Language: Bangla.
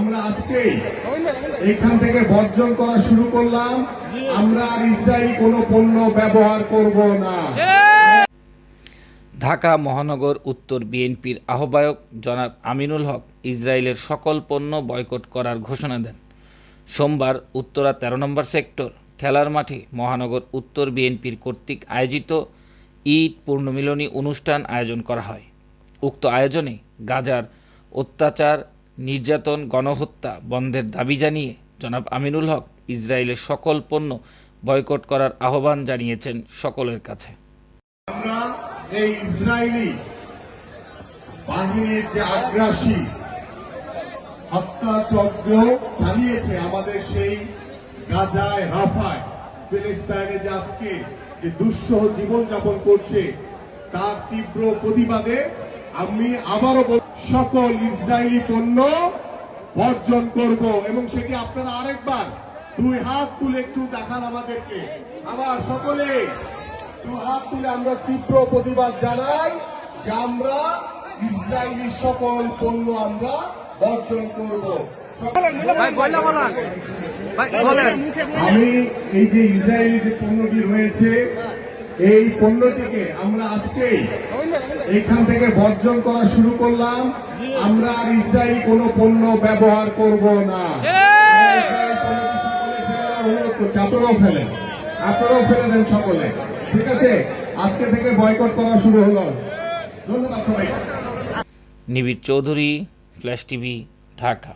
আমরা আজকেই এখান থেকে বর্জন করা শুরু করলাম। আমরা আর ইসরায়েলি কোনো পণ্য ব্যবহার করব না। ঢাকা, মহানগর, উত্তর বিএনপির আহ্বায়ক জনাব আমিনুল হক ইসরায়েলের সকল পণ্য বয়কট করার ঘোষণা দেন। সোমবার উত্তরা তেরো নম্বর সেক্টর, খেলার মাঠে মহানগর, উত্তর বিএনপির কর্তৃক আয়োজিত ঈদ পূর্ণমিলনী অনুষ্ঠান আয়োজন করা হয়। উক্ত আয়োজনে গাজার অত্যাচার নির্যাতন, গণহত্যা, বন্ধের দাবি জানিয়ে জনাব আমিনুল হক ইসরায়েলের সকল পণ্য বয়কট করার আহ্বান জানিয়েছেন সকলের কাছে। আমরা এই ইসরায়েলি বাহিনীর যে আগ্রাসী হত্যাযজ্ঞ চালিয়েছে আমাদের সেই গাজায়, রাফায় যে আজকে যে দুঃসহ জীবনযাপন করছে, তার তীব্র প্রতিবাদে আমি আবারও সকল ইসরায়েলি পণ্য বর্জন করব। এবং সেটি আপনারা আরেকবার দুই হাত তুলে একটু দেখান আমাদেরকে। আবার সকলে দু হাত তুলে আমরা তীব্র প্রতিবাদ জানাই যে আমরা ইসরায়েলি সকল পণ্য আমরা বর্জন করব। আমি এই যে ইসরায়েলি যে পণ্যটি রয়েছে এই পণ্যটিকে আমরা আজকেই এখান থেকে বর্জন করা শুরু করলাম। আমরা আর ইসরায়েলি কোনো পণ্য ব্যবহার করব না। আপনারাও ফেলেন। আপনারাও ফেলে দেন সকলে। ঠিক আছে? আজকে থেকে বয়কট করা শুরু হলো। ধন্যবাদ সবাইকে। নিবিড় চৌধুরী, ফ্ল্যাশ টিভি, ঢাকা।